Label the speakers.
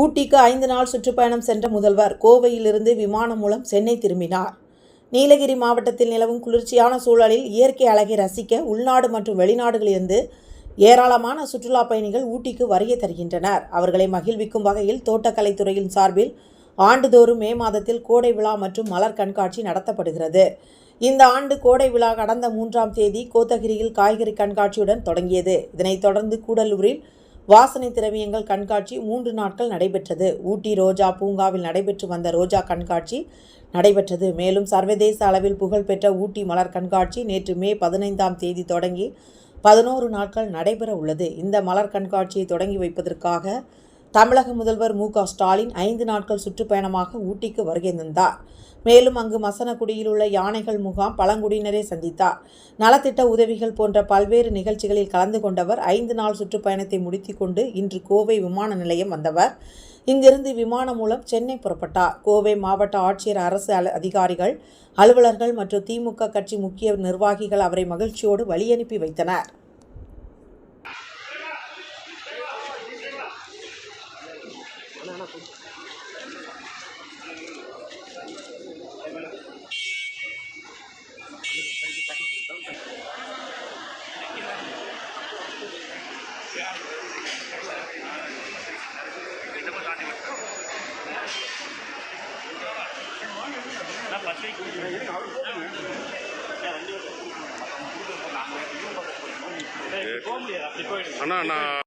Speaker 1: ஊட்டிக்கு ஐந்து நாள் சுற்றுப்பயணம் சென்ற முதல்வர் கோவையிலிருந்து விமானம் மூலம் சென்னை திரும்பினார். நீலகிரி மாவட்டத்தில் நிலவும் குளிர்ச்சியான சூழலில் இயற்கை அழகை ரசிக்க உள்நாடு மற்றும் வெளிநாடுகளிலிருந்து ஏராளமான சுற்றுலா பயணிகள் ஊட்டிக்கு வருகை தருகின்றனர். அவர்களை மகிழ்விக்கும் வகையில் தோட்டக்கலைத்துறையின் சார்பில் ஆண்டுதோறும் மே மாதத்தில் கோடை விழா மற்றும் மலர் கண்காட்சி நடத்தப்படுகிறது. இந்த ஆண்டு கோடை விழா கடந்த மூன்றாம் தேதி கோத்தகிரியில் காய்கறி கண்காட்சியுடன் தொடங்கியது. இதனைத் தொடர்ந்து கூடலூரில் வாசனை திரவியங்கள் கண்காட்சி மூன்று நாட்கள் நடைபெற்றது. ஊட்டி ரோஜா பூங்காவில் நடைபெற்று வந்த ரோஜா கண்காட்சி நடைபெற்றது. மேலும் சர்வதேச அளவில் புகழ்பெற்ற ஊட்டி மலர் கண்காட்சி நேற்று மே பதினைந்தாம் தேதி தொடங்கி பதினோரு நாட்கள் நடைபெற உள்ளது இந்த மலர் கண்காட்சியை தொடங்கி வைப்பதற்காக தமிழக முதல்வர் மு க ஸ்டாலின் ஐந்து நாட்கள் சுற்றுப்பயணமாக ஊட்டிக்கு வருகை தந்தார். மேலும் அங்கு மசனக்குடியில் உள்ள யானைகள் முகாம் பழங்குடியினரை சந்தித்தார். நலத்திட்ட உதவிகள் போன்ற பல்வேறு நிகழ்ச்சிகளில் கலந்து கொண்டவர் ஐந்து நாள் சுற்றுப்பயணத்தை முடித்துக்கொண்டு இன்று கோவை விமான நிலையம் வந்தவர். இங்கிருந்து விமானம் மூலம் சென்னை புறப்பட்டார். கோவை மாவட்ட ஆட்சியர் அரசு அல- அதிகாரிகள் அலுவலர்கள் மற்றும் திமுக கட்சி முக்கிய நிர்வாகிகள் அவரை மகிழ்ச்சியோடு வழியனுப்பி வைத்தனர்.
Speaker 2: அண்ணா நான்